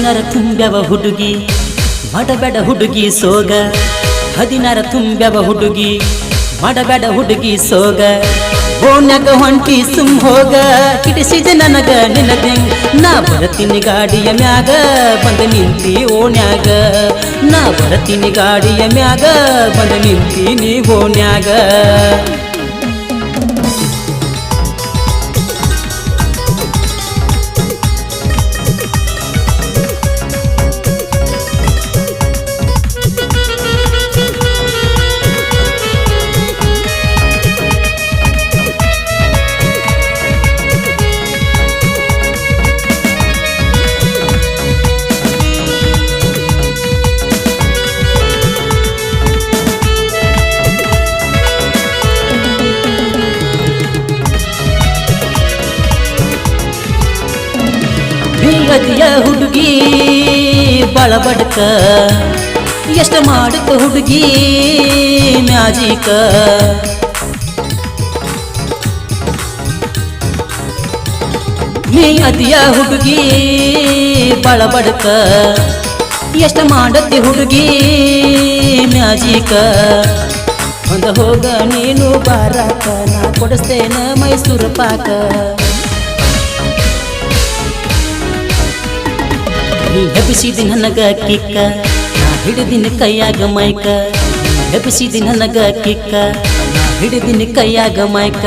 ಹದಿನಾರ ತುಂಬ್ಯವ ಹುಡುಗಿ ಮಡಬೇಡ ಹುಡುಗಿ ಸೋಗ. ಹದಿನಾರ ತುಂಬ್ಯವ ಹುಡುಗಿ ಮಡಬೇಡ ಹುಡುಗಿ ಸೋಗ. ಓನ್ಯಾಗ ಹೊಂಟಿ ಸುಮ್ ಹೋಗ, ಕಿಡಿಸಿದ ನನಗ ನಿನಗೆ. ನಾ ಬರತೀನಿ ಗಾಡಿಯ ಮ್ಯಾಗ, ಬಂದ ನಿಂತಿ ಓಣ್ಯಾಗ. ನಾ ಬರತೀನಿ ಗಾಡಿಯ ಮ್ಯಾಗ, ಬಂದ ನೀ ಓಣ್ಯಾಗ ಬೀಗದಿಯ ಹುಡುಗಿ ಬಳಬಡ್ಕ ಎಷ್ಟ ಮಾಡಕ ಹುಡುಗಿ ಮ್ಯಾಜಿಕ. ನೀ ಅದಿಯ ಹುಡುಗಿ ಬಳಬಡ್ಕ ಎಷ್ಟ ಮಾಡತ್ತೆ ಹುಡುಗಿ ಮ್ಯಾಜಿಕ. ಒಂದು ಹೋಗ ನೀನು ಬಾರಾಕ, ನಾ ಕೊಡಿಸ್ತೇನೆ ಮೈಸೂರು ಪಾಕ. ನೀ ಹೆಬಿಸಿದಿ ನನಗ ಕಿಕ್ಕ. ನಾ ಹಿಡಿದಿನ ಕೈಯಾಗ ಮೈಕ. ಹೆಬಿಸಿದಿ ನನಗ ಕಿಕ್ಕ. ನಾ ಹಿಡಿದಿನ ಕೈಯಾಗ ಮೈಕ.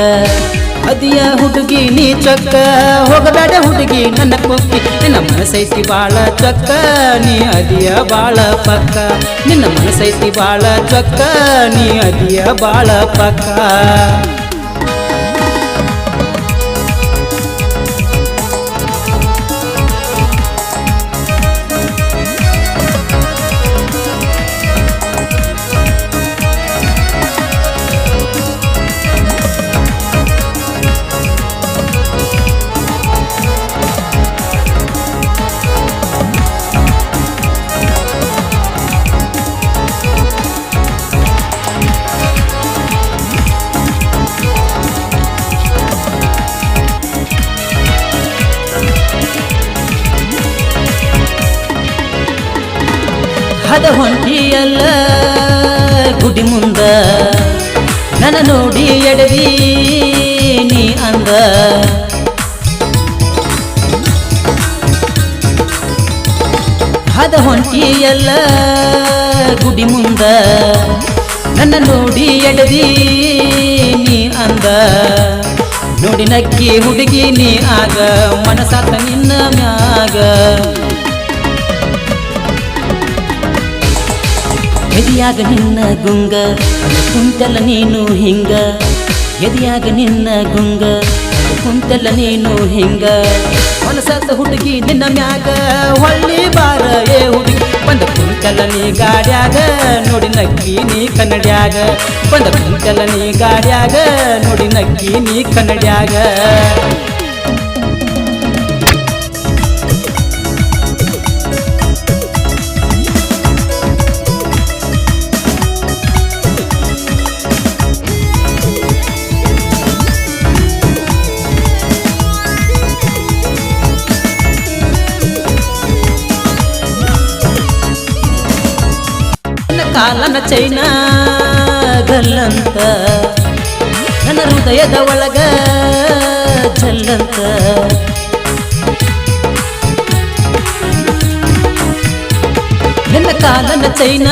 ಅದಿಯ ಹುಡುಗಿ ನೀ ಚೊಕ್ಕ. ಹೋಗಬೇಡ ಹುಡುಗಿ ನನ್ನ ಕುಕ್ಕಿ. ನಿನ್ನ ಮನಸೈತಿ ಬಾಳ ಚೊಕ್ಕ. ನೀ ಅದಿಯ ಬಾಳ ಪಕ್ಕ. ನಿನ್ನ ಮನಸೈತಿ ಬಾಳ ಚೊಕ್ಕ. ನೀ ಅದಿಯ ಬಾಳ ಪಕ್ಕ. ಹದ ಹೊಂಟಿಯಲ್ಲ ಗುಡಿ ಮುಂದ. ನನ್ನ ನೋಡಿ ಎಡವಿ ನೀ ಅಂದ. ಹದ ಹೊಂಟಿಯಲ್ಲ ಗುಡಿ ಮುಂದ. ನನ್ನ ನೋಡಿ ಎಡವಿ ನೀ ಅಂದ. ನೋಡಿ ನಕ್ಕಿ ಹುಡುಗಿ ನೀ ಆಗ. ಮನಸಾತ ನಿನ್ನ ಮ್ಯಾಗ. ಎದಿಯಾಗ ನಿನ್ನ ಗುಂಗ? ಕುಂತಲ್ಲ ನೀನು ಹಿಂಗ? ಎದಿಯಾಗ ನಿನ್ನ ಗುಂಗ? ಕುಂತಲ್ಲ ನೀನು ಹಿಂಗ? ಮನಸಾತ ಹುಡುಗಿ ನಿನ್ನ ಮ್ಯಾಗ, ಹೊಳ್ಳಿ ಬಾರ ಏ ಹುಡುಗಿ. ಬಂದ ಕುಂತಲ್ಲ ನೀ ಗಾಡ್ಯಾಗ, ನೋಡಿ ನಕ್ಕಿ ನೀ ಕನ್ನಡ್ಯಾಗ. ಬಂದ ಕುಂತಲ್ಲ ನೀ ಗಾಡ್ಯಾಗ, ನೋಡಿ ನಕ್ಕಿ ನೀ ಕನ್ನಡ್ಯಾಗ. ಕಾಲನ ಚೈನ ಗಲ್ಲಂತ ನನ್ನ ಹೃದಯದ ಒಳಗ ಜಲ್ಲಂತ ನನ್ನ ಕಾಲನ ಚೈನ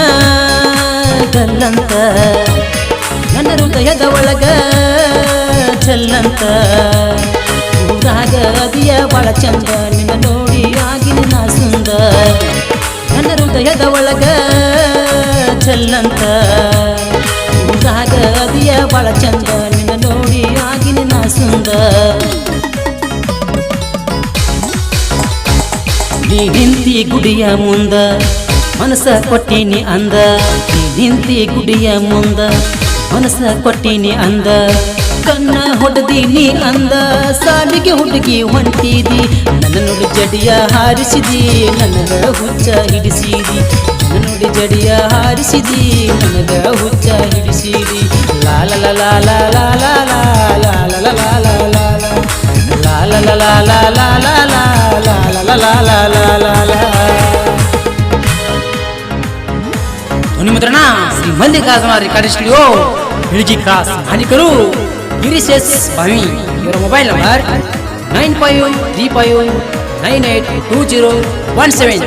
ಗಲ್ಲಂತ ನನ್ನ ಹೃದಯದ ಒಳಗ ಜಲ್ಲಂತ ಊರಾಗ ಅದಿಯ ಬಳ ಚಂದ ನಿನ್ನ ನೋಡಿ ಆಗಿನ ನಾ ಸುಂದ ನನ್ನ ಹೃದಯದ ಒಳಗ ಚೆಲ್ಲಂತ ಊರಾಗ ಅದಿಯ ಚಂದ. ನಿನ್ನ ನೋಡಿ ಆಗಿನ ನಾ ಸುಂದ. ನೀ ನಿಂತಿ ಗುಡಿಯ ಮುಂದ, ಮನಸ ಕೊಟ್ಟಿನಿ ಅಂದ. ನೀ ನಿಂತಿ ಗುಡಿಯ ಮುಂದ, ಮನಸ ಕೊಟ್ಟಿನಿ ಅಂದ. ಕಣ್ಣ ಹೊಡೆದೀನಿ ಅಂದ, ಸಾಲಿಗೆ ಹುಡುಗಿ ಹೊಂಟಿದಿ. ನನ್ನ ನೋಡಿ ಜಡಿಯ ಹಾರಿಸಿದಿ ನನ್ನ ಹುಚ್ಚ ಹಿಡಿಸಿದಿ. ಗಡಿಯ ಹಾರಿಸಿದಿ ನನಗ ಹುಚ್ಚ ಹಿಡಿಸಿದಿ ಲಾಲ ಲಾಲ ಲಾಲ ಲಾಲ ಲಾಲ ಲಾಲ ಲಾಲ ಲಾಲ ಧ್ವನಿಮುದ್ರಣ ಶ್ರೀ ಮಲ್ಲಿಕಾರ್ಜುನ ರೆಕಾರ್ಡ್ ಸ್ಟುಡಿಯೋ ಹಿಡಿಜಿ ಕ್ರಾಸ್ ಮಾಲೀಕರು ಗಿರಿಶೇಸ್ ಭಾವಿ ಇವರ mobile number nine five three five nine eight two zero one seven